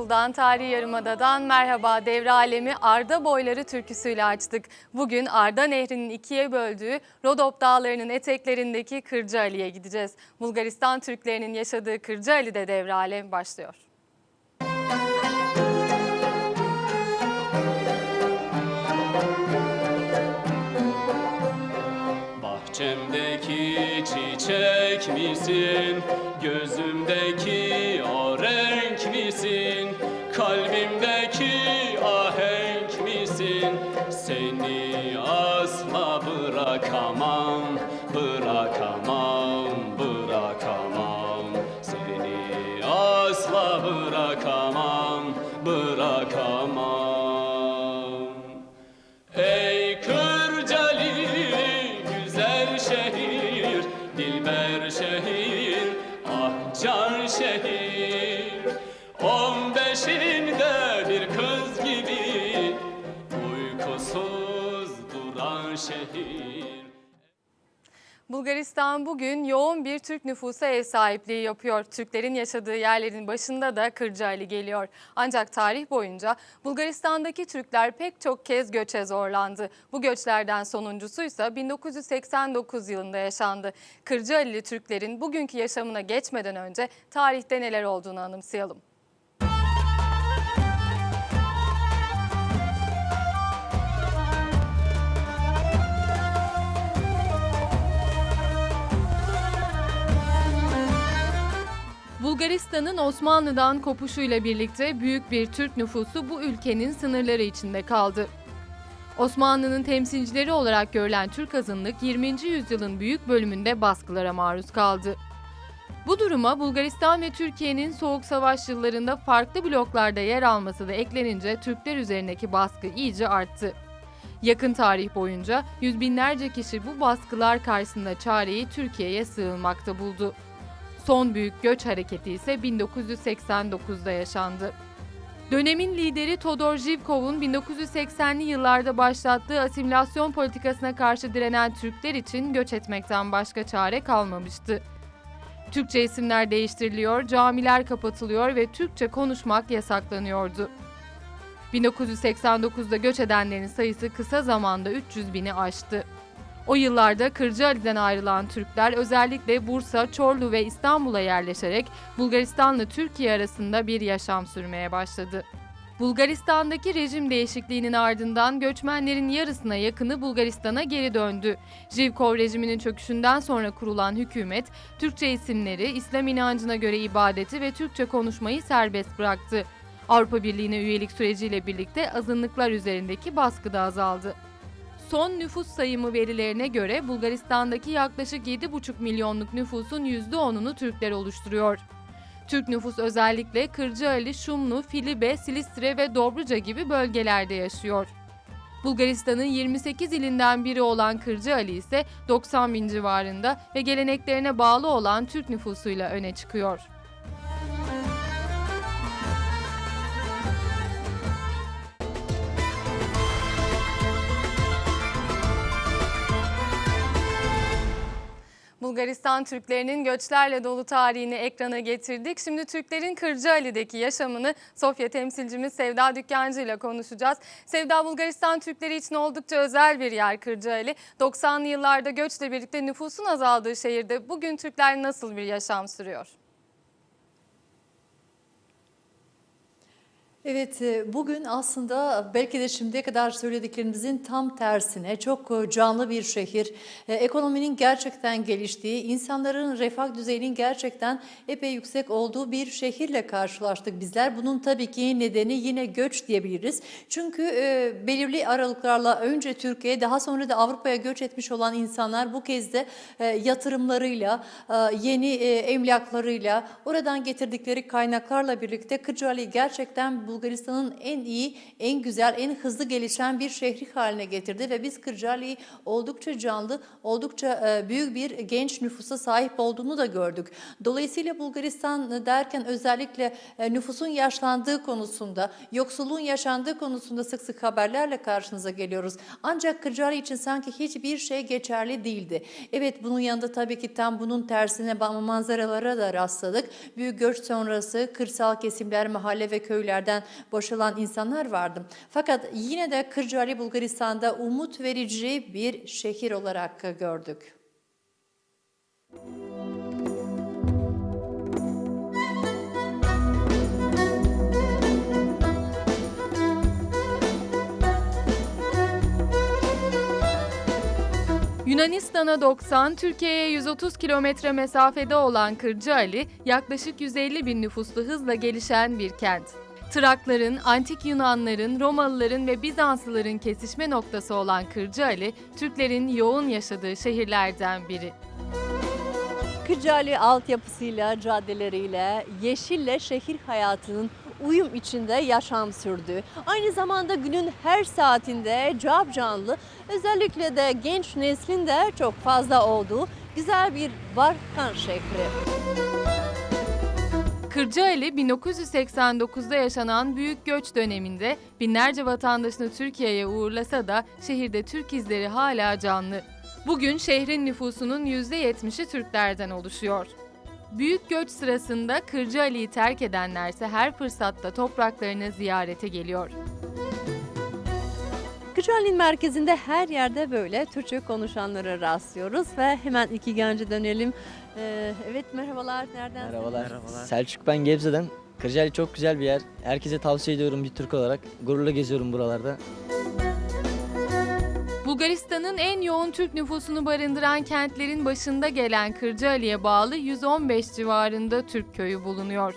İstanbul'dan, Tarihi Yarımada'dan merhaba devre alemi Arda Boyları türküsüyle açtık. Bugün Arda Nehri'nin ikiye böldüğü Rodop Dağları'nın eteklerindeki Kırca gideceğiz. Bulgaristan Türklerinin yaşadığı Kırca Ali'de devre alem başlıyor. Bahçemdeki çiçek misin? come on. Bulgaristan bugün yoğun bir Türk nüfusa ev sahipliği yapıyor. Türklerin yaşadığı yerlerin başında da Kırca Ali geliyor. Ancak tarih boyunca Bulgaristan'daki Türkler pek çok kez göçe zorlandı. Bu göçlerden sonuncusuysa 1989 yılında yaşandı. Kırca Alili Türklerin bugünkü yaşamına geçmeden önce tarihte neler olduğunu anımsayalım. Bulgaristan'ın Osmanlı'dan kopuşuyla birlikte büyük bir Türk nüfusu bu ülkenin sınırları içinde kaldı. Osmanlı'nın temsilcileri olarak görülen Türk azınlık 20. yüzyılın büyük bölümünde baskılara maruz kaldı. Bu duruma Bulgaristan ve Türkiye'nin Soğuk Savaş yıllarında farklı bloklarda yer alması da eklenince Türkler üzerindeki baskı iyice arttı. Yakın tarih boyunca yüz binlerce kişi bu baskılar karşısında çareyi Türkiye'ye sığınmakta buldu. Son büyük göç hareketi ise 1989'da yaşandı. Dönemin lideri Todor Zhivkov'un 1980'li yıllarda başlattığı asimilasyon politikasına karşı direnen Türkler için göç etmekten başka çare kalmamıştı. Türkçe isimler değiştiriliyor, camiler kapatılıyor ve Türkçe konuşmak yasaklanıyordu. 1989'da göç edenlerin sayısı kısa zamanda 300 bini aştı. O yıllarda Kırcaali'den ayrılan Türkler özellikle Bursa, Çorlu ve İstanbul'a yerleşerek Bulgaristan'la Türkiye arasında bir yaşam sürmeye başladı. Bulgaristan'daki rejim değişikliğinin ardından göçmenlerin yarısına yakını Bulgaristan'a geri döndü. Jivkov rejiminin çöküşünden sonra kurulan hükümet, Türkçe isimleri, İslam inancına göre ibadeti ve Türkçe konuşmayı serbest bıraktı. Avrupa Birliği'ne üyelik süreciyle birlikte azınlıklar üzerindeki baskı da azaldı. Son nüfus sayımı verilerine göre Bulgaristan'daki yaklaşık 7,5 milyonluk nüfusun %10'unu Türkler oluşturuyor. Türk nüfus özellikle Kırcaali, Şumlu, Filibe, Silistre ve Dobruca gibi bölgelerde yaşıyor. Bulgaristan'ın 28 ilinden biri olan Kırcaali ise 90 bin civarında ve geleneklerine bağlı olan Türk nüfusuyla öne çıkıyor. Bulgaristan Türklerinin göçlerle dolu tarihini ekrana getirdik. Şimdi Türklerin Kırcaali'deki yaşamını Sofya temsilcimiz Sevda Dükkancı ile konuşacağız. Sevda Bulgaristan Türkleri için oldukça özel bir yer Kırcaali. 90'lı yıllarda göçle birlikte nüfusun azaldığı şehirde bugün Türkler nasıl bir yaşam sürüyor? Evet, e, bugün aslında belki de şimdiye kadar söylediklerimizin tam tersine çok e, canlı bir şehir. E, Ekonominin gerçekten geliştiği, insanların refah düzeyinin gerçekten epey yüksek olduğu bir şehirle karşılaştık bizler. Bunun tabii ki nedeni yine göç diyebiliriz. Çünkü belirli aralıklarla önce Türkiye'ye daha sonra da Avrupa'ya göç etmiş olan insanlar bu kez de yatırımlarıyla, yeni emlaklarıyla, oradan getirdikleri kaynaklarla birlikte Kırcaali'yi gerçekten Bulgaristan'ın en iyi, en güzel, en hızlı gelişen bir şehri haline getirdi ve biz Kırcaali'yi oldukça canlı, oldukça e, büyük bir genç nüfusa sahip olduğunu da gördük. Dolayısıyla Bulgaristan derken özellikle e, nüfusun yaşlandığı konusunda, yoksulluğun yaşandığı konusunda sık sık haberlerle karşınıza geliyoruz. Ancak Kırcaali için sanki hiçbir şey geçerli değildi. Evet bunun yanında tabii ki tam bunun tersine manzaralara da rastladık. Büyük göç sonrası kırsal kesimler, mahalle ve köylerden boşalan insanlar vardı. Fakat yine de Kırcaali Bulgaristan'da umut verici bir şehir olarak gördük. Yunanistan'a 90, Türkiye'ye 130 kilometre mesafede olan Kırcaali, yaklaşık 150 bin nüfuslu hızla gelişen bir kent. Trakların, Antik Yunanların, Romalıların ve Bizanslıların kesişme noktası olan Kırcaali, Türklerin yoğun yaşadığı şehirlerden biri. Kırcaali altyapısıyla, caddeleriyle, yeşille şehir hayatının uyum içinde yaşam sürdü. Aynı zamanda günün her saatinde cap canlı, özellikle de genç neslin de çok fazla olduğu güzel bir Balkan şehri. Kırcaali 1989'da yaşanan büyük göç döneminde binlerce vatandaşını Türkiye'ye uğurlasa da şehirde Türk izleri hala canlı. Bugün şehrin nüfusunun %70'i Türklerden oluşuyor. Büyük göç sırasında Kırcaali'yi terk edenlerse her fırsatta topraklarını ziyarete geliyor. Kırcaali'nin merkezinde her yerde böyle Türkçe konuşanlara rastlıyoruz ve hemen iki gence dönelim. Ee, evet merhabalar, nereden? Merhabalar. Selçuk ben Gebze'den. Kırcaali çok güzel bir yer. Herkese tavsiye ediyorum bir Türk olarak. Gururla geziyorum buralarda. Bulgaristan'ın en yoğun Türk nüfusunu barındıran kentlerin başında gelen Kırcaali'ye bağlı 115 civarında Türk köyü bulunuyor.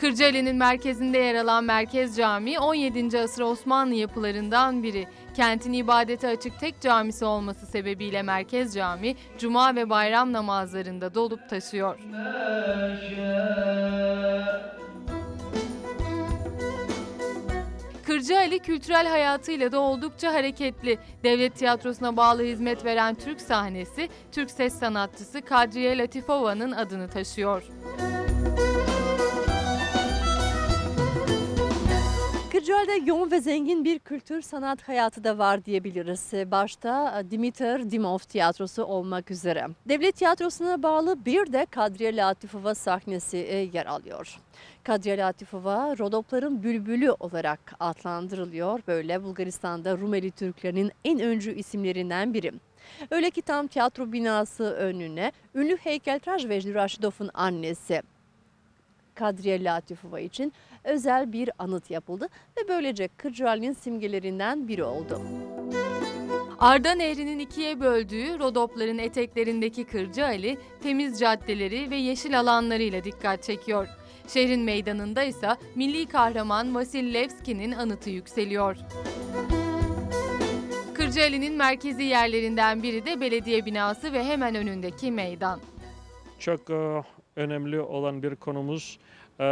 Kırcaali'nin merkezinde yer alan Merkez Camii 17. asır Osmanlı yapılarından biri. Kentin ibadete açık tek camisi olması sebebiyle Merkez Camii cuma ve bayram namazlarında dolup taşıyor. Kırcaali kültürel hayatıyla da oldukça hareketli. Devlet tiyatrosuna bağlı hizmet veren Türk sahnesi, Türk ses sanatçısı Kadriye Latifova'nın adını taşıyor. Kırcaali'de yoğun ve zengin bir kültür sanat hayatı da var diyebiliriz. Başta Dimitar Dimov Tiyatrosu olmak üzere. Devlet Tiyatrosu'na bağlı bir de Kadriye Latifova sahnesi e, yer alıyor. Kadriye Latifova Rodopların bülbülü olarak adlandırılıyor. Böyle Bulgaristan'da Rumeli Türklerinin en öncü isimlerinden biri. Öyle ki tam tiyatro binası önüne ünlü heykeltıraş Vejdi Raşidov'un annesi Kadriye Latifova için özel bir anıt yapıldı ve böylece Kırcaali'nin simgelerinden biri oldu. Arda Nehri'nin ikiye böldüğü Rodopların eteklerindeki Kırcaali, temiz caddeleri ve yeşil alanlarıyla dikkat çekiyor. Şehrin meydanında ise milli kahraman Vasil Levski'nin anıtı yükseliyor. Kırcaali'nin merkezi yerlerinden biri de belediye binası ve hemen önündeki meydan. çok e, önemli olan bir konumuz e,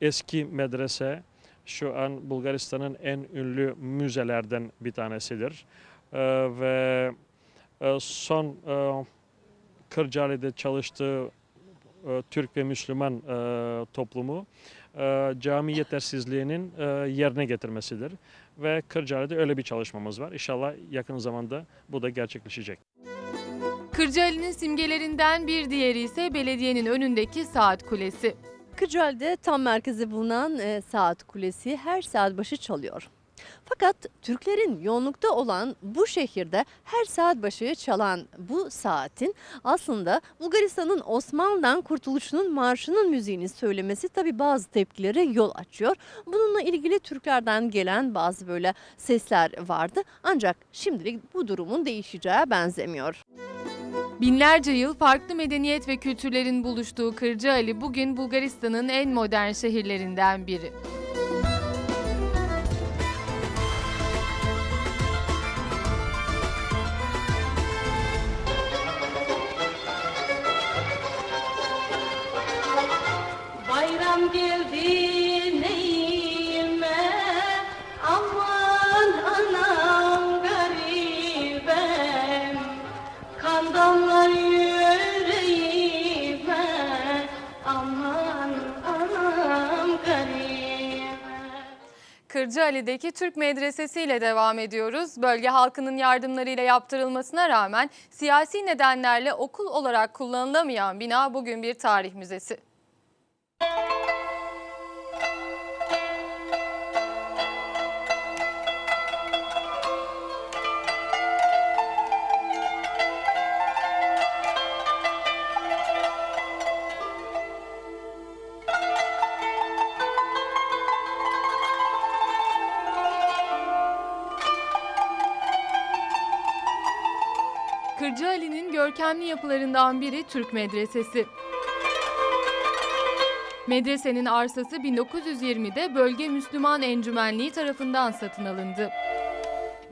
eski medrese. Şu an Bulgaristan'ın en ünlü müzelerden bir tanesidir. E, ve e, son e, Kırcaali'de çalıştığı e, Türk ve Müslüman e, toplumu e, cami yetersizliğinin e, yerine getirmesidir. Ve Kırcaali'de öyle bir çalışmamız var. İnşallah yakın zamanda bu da gerçekleşecek. Kırcaali'nin simgelerinden bir diğeri ise belediyenin önündeki saat kulesi. Kırcaali'de tam merkezi bulunan e, saat kulesi her saat başı çalıyor. Fakat Türklerin yoğunlukta olan bu şehirde her saat başı çalan bu saatin aslında Bulgaristan'ın Osmanlı'dan kurtuluşunun marşının müziğini söylemesi tabi bazı tepkilere yol açıyor. Bununla ilgili Türklerden gelen bazı böyle sesler vardı ancak şimdilik bu durumun değişeceği benzemiyor. Binlerce yıl farklı medeniyet ve kültürlerin buluştuğu Kırcaali bugün Bulgaristan'ın en modern şehirlerinden biri. Kırcaali'deki Türk Medresesi ile devam ediyoruz. Bölge halkının yardımlarıyla yaptırılmasına rağmen siyasi nedenlerle okul olarak kullanılamayan bina bugün bir tarih müzesi. Görkemli yapılarından biri Türk Medresesi. Medresenin arsası 1920'de Bölge Müslüman Encümenliği tarafından satın alındı.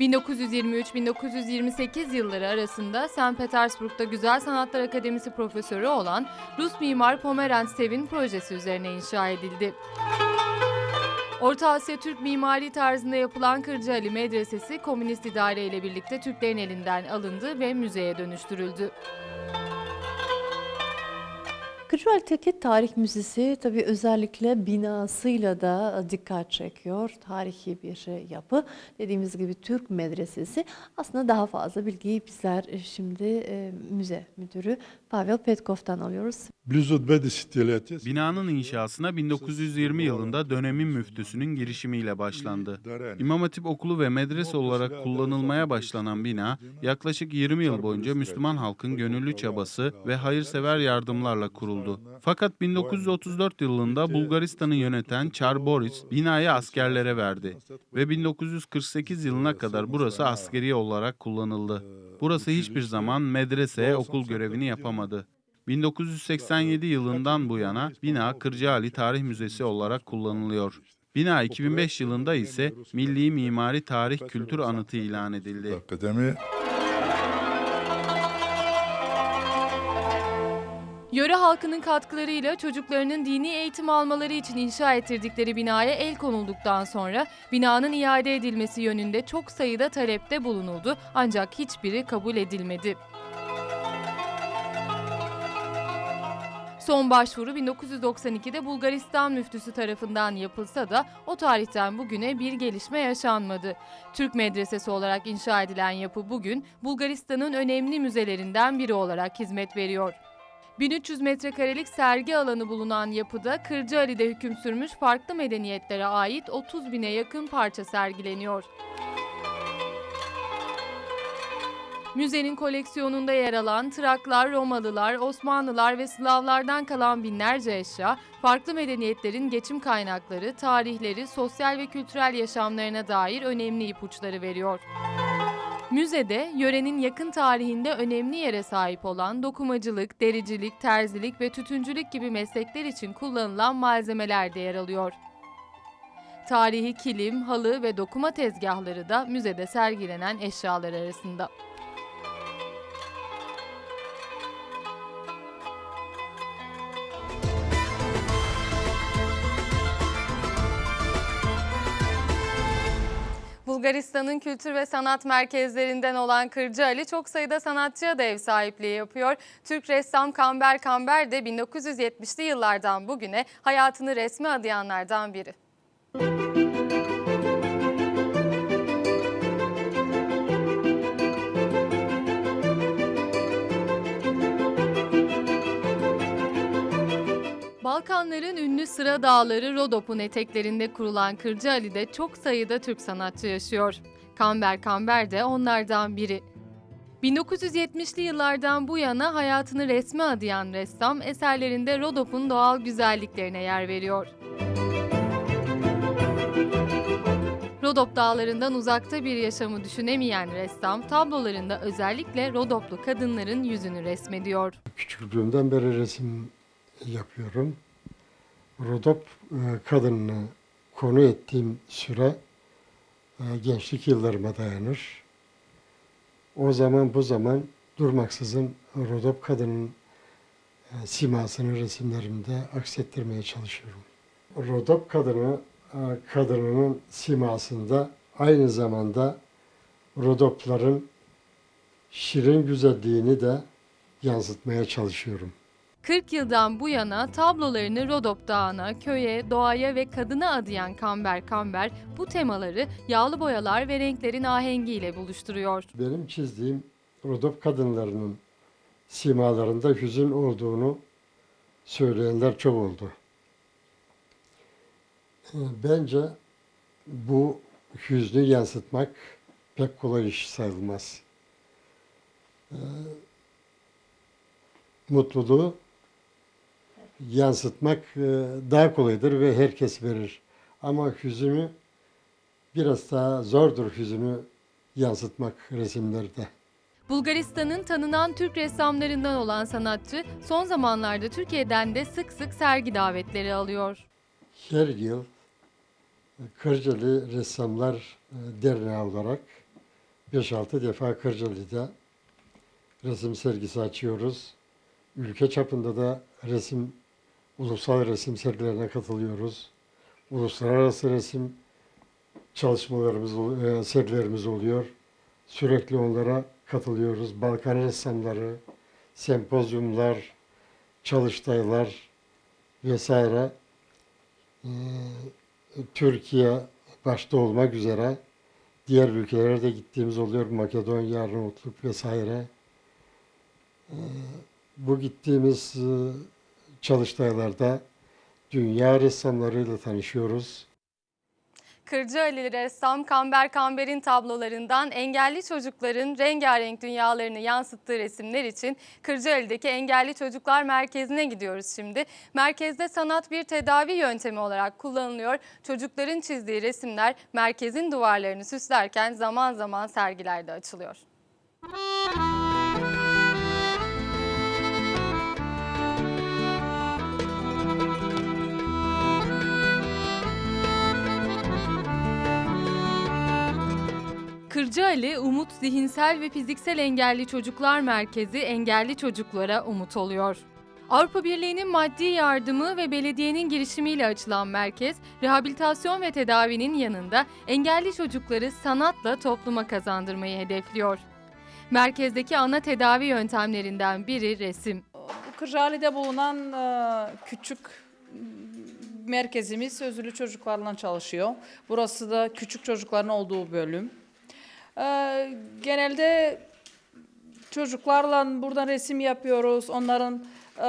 1923-1928 yılları arasında St. Petersburg'da Güzel Sanatlar Akademisi profesörü olan Rus mimar Pomerantz Sevin projesi üzerine inşa edildi. Orta Asya Türk mimari tarzında yapılan Kırcaali Medresesi komünist idare ile birlikte Türklerin elinden alındı ve müzeye dönüştürüldü. Kırcael'teki tarih müzesi tabii özellikle binasıyla da dikkat çekiyor. Tarihi bir yapı. Dediğimiz gibi Türk medresesi. Aslında daha fazla bilgiyi bizler e, şimdi e, müze müdürü Pavel Petkov'tan alıyoruz. Binanın inşasına 1920 yılında dönemin müftüsünün girişimiyle başlandı. İmam Hatip Okulu ve medrese olarak kullanılmaya başlanan bina yaklaşık 20 yıl boyunca Müslüman halkın gönüllü çabası ve hayırsever yardımlarla kuruldu. Fakat 1934 yılında Bulgaristan'ı yöneten Çar Boris binayı askerlere verdi ve 1948 yılına kadar burası askeri olarak kullanıldı. Burası hiçbir zaman medrese, okul görevini yapamadı. 1987 yılından bu yana bina Kırcaali Tarih Müzesi olarak kullanılıyor. Bina 2005 yılında ise Milli Mimari Tarih Kültür Anıtı ilan edildi. Yöre halkının katkılarıyla çocuklarının dini eğitim almaları için inşa ettirdikleri binaya el konulduktan sonra binanın iade edilmesi yönünde çok sayıda talepte bulunuldu ancak hiçbiri kabul edilmedi. Son başvuru 1992'de Bulgaristan müftüsü tarafından yapılsa da o tarihten bugüne bir gelişme yaşanmadı. Türk medresesi olarak inşa edilen yapı bugün Bulgaristan'ın önemli müzelerinden biri olarak hizmet veriyor. 1300 metrekarelik sergi alanı bulunan yapıda Kırcaali'de hüküm sürmüş farklı medeniyetlere ait 30 bine yakın parça sergileniyor. Müzenin koleksiyonunda yer alan Traklar, Romalılar, Osmanlılar ve Slavlardan kalan binlerce eşya, farklı medeniyetlerin geçim kaynakları, tarihleri, sosyal ve kültürel yaşamlarına dair önemli ipuçları veriyor. Müzede yörenin yakın tarihinde önemli yere sahip olan dokumacılık, dericilik, terzilik ve tütüncülük gibi meslekler için kullanılan malzemeler de yer alıyor. Tarihi kilim, halı ve dokuma tezgahları da müzede sergilenen eşyalar arasında. Bulgaristan'ın kültür ve sanat merkezlerinden olan Kırcaali çok sayıda sanatçıya da ev sahipliği yapıyor. Türk ressam Kamber Kamber de 1970'li yıllardan bugüne hayatını resme adayanlardan biri. Balkanların ünlü sıra dağları Rodop'un eteklerinde kurulan Kırcaali'de çok sayıda Türk sanatçı yaşıyor. Kamber Kamber de onlardan biri. 1970'li yıllardan bu yana hayatını resme adayan ressam eserlerinde Rodop'un doğal güzelliklerine yer veriyor. Rodop dağlarından uzakta bir yaşamı düşünemeyen ressam tablolarında özellikle Rodoplu kadınların yüzünü resmediyor. Küçüklüğümden beri resim yapıyorum. Rodop e, kadınını konu ettiğim süre e, gençlik yıllarıma dayanır. O zaman bu zaman durmaksızın Rodop kadının e, simasını resimlerimde aksettirmeye çalışıyorum. Rodop kadını kadınının simasında aynı zamanda Rodopların şirin güzelliğini de yansıtmaya çalışıyorum. 40 yıldan bu yana tablolarını Rodop Dağı'na, köye, doğaya ve kadına adayan Kamber Kamber bu temaları yağlı boyalar ve renklerin ahengiyle buluşturuyor. Benim çizdiğim Rodop kadınlarının simalarında hüzün olduğunu söyleyenler çok oldu. Ee, Bence bu hüznü yansıtmak pek kolay iş sayılmaz. Ee, Mutluluğu yansıtmak e, daha kolaydır ve herkes verir. Ama hüzünü biraz daha zordur hüzünü yansıtmak resimlerde. Bulgaristan'ın tanınan Türk ressamlarından olan sanatçı son zamanlarda Türkiye'den de sık sık sergi davetleri alıyor. Her yıl Kırcalı Ressamlar e, Derneği olarak 5-6 defa Kırcalı'da resim sergisi açıyoruz. Ülke çapında da resim, ulusal resim sergilerine katılıyoruz. Uluslararası resim çalışmalarımız, e, sergilerimiz oluyor. Sürekli onlara katılıyoruz. Balkan ressamları, sempozyumlar, çalıştaylar vesaire. Ee, Türkiye başta olmak üzere diğer ülkelere de gittiğimiz oluyor. Makedonya, Arnavutluk vesaire. Ee, Bu gittiğimiz e, çalıştaylarda dünya ressamlarıyla tanışıyoruz. Kırcaali ressam Kamber Kamber'in tablolarından engelli çocukların rengarenk dünyalarını yansıttığı resimler için Kırcaali'deki Engelli Çocuklar Merkezi'ne gidiyoruz şimdi. Merkezde sanat bir tedavi yöntemi olarak kullanılıyor. Çocukların çizdiği resimler merkezin duvarlarını süslerken zaman zaman sergilerde açılıyor. Kırcaali Umut Zihinsel ve Fiziksel Engelli Çocuklar Merkezi engelli çocuklara umut oluyor. Avrupa Birliği'nin maddi yardımı ve belediyenin girişimiyle açılan merkez, rehabilitasyon ve tedavinin yanında engelli çocukları sanatla topluma kazandırmayı hedefliyor. Merkezdeki ana tedavi yöntemlerinden biri resim. Kırcaali'de bulunan e, küçük merkezimiz sözlü çocuklarla çalışıyor. Burası da küçük çocukların olduğu bölüm. E, Genelde çocuklarla buradan resim yapıyoruz. Onların e,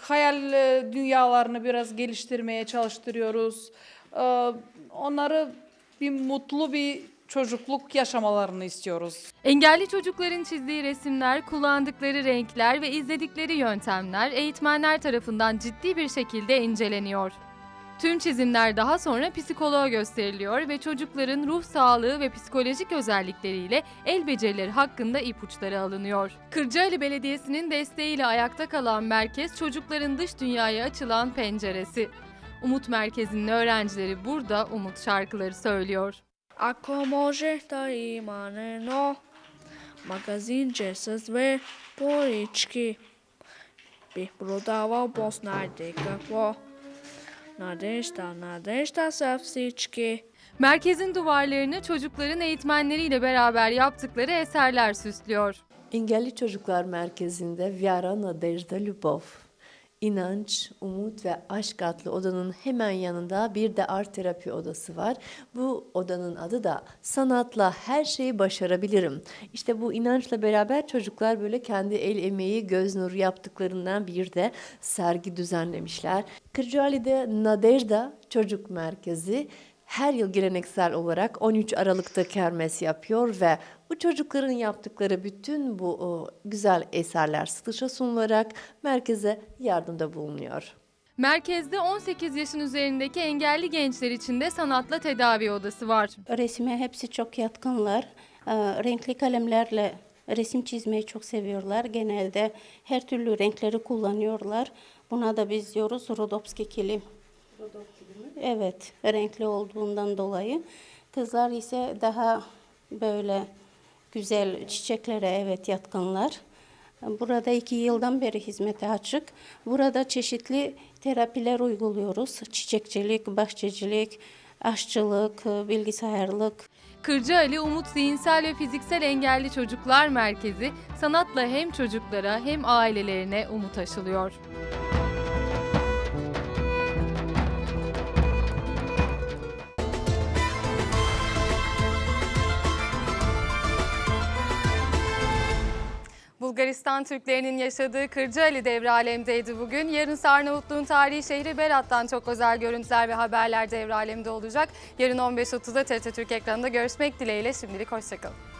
hayal e, dünyalarını biraz geliştirmeye çalıştırıyoruz. E, Onları bir mutlu bir çocukluk yaşamalarını istiyoruz. Engelli çocukların çizdiği resimler, kullandıkları renkler ve izledikleri yöntemler eğitmenler tarafından ciddi bir şekilde inceleniyor. Tüm çizimler daha sonra psikoloğa gösteriliyor ve çocukların ruh sağlığı ve psikolojik özellikleriyle el becerileri hakkında ipuçları alınıyor. Kırcaali Belediyesi'nin desteğiyle ayakta kalan merkez çocukların dış dünyaya açılan penceresi. Umut Merkezi'nin öğrencileri burada umut şarkıları söylüyor. Ako može da ima no magazinče sa sve polički bih prodavao posnajte kakvo Nadeşta, Nadeşta Safsiçki. Merkezin duvarlarını çocukların eğitmenleriyle beraber yaptıkları eserler süslüyor. Engelli Çocuklar Merkezi'nde Vyara Nadejda Lubov İnanç, Umut ve Aşk adlı odanın hemen yanında bir de art terapi odası var. Bu odanın adı da Sanatla Her Şeyi Başarabilirim. İşte bu inançla beraber çocuklar böyle kendi el emeği, göz nuru yaptıklarından bir de sergi düzenlemişler. Kırcaali'de Nadejda Çocuk Merkezi her yıl geleneksel olarak 13 Aralık'ta kermes yapıyor ve bu çocukların yaptıkları bütün bu o, güzel eserler satışa sunularak merkeze yardımda bulunuyor. Merkezde 18 yaşın üzerindeki engelli gençler için de sanatla tedavi odası var. Resime hepsi çok yatkınlar. Ee, Renkli kalemlerle resim çizmeyi çok seviyorlar. Genelde her türlü renkleri kullanıyorlar. Buna da biz diyoruz Rodopski kilim. Evet, renkli olduğundan dolayı. Kızlar ise daha böyle güzel çiçeklere evet yatkınlar. Burada iki yıldan beri hizmete açık. Burada çeşitli terapiler uyguluyoruz. Çiçekçilik, bahçecilik, aşçılık, bilgisayarlık. Kırcaali Umut Zihinsel ve Fiziksel Engelli Çocuklar Merkezi sanatla hem çocuklara hem ailelerine umut aşılıyor. Bulgaristan Türklerinin yaşadığı Kırcaali devre bugün. Yarın Sarnavutluğun tarihi şehri Berat'tan çok özel görüntüler ve haberler devre olacak. Yarın 15.30'da TRT Türk ekranında görüşmek dileğiyle şimdilik hoşçakalın.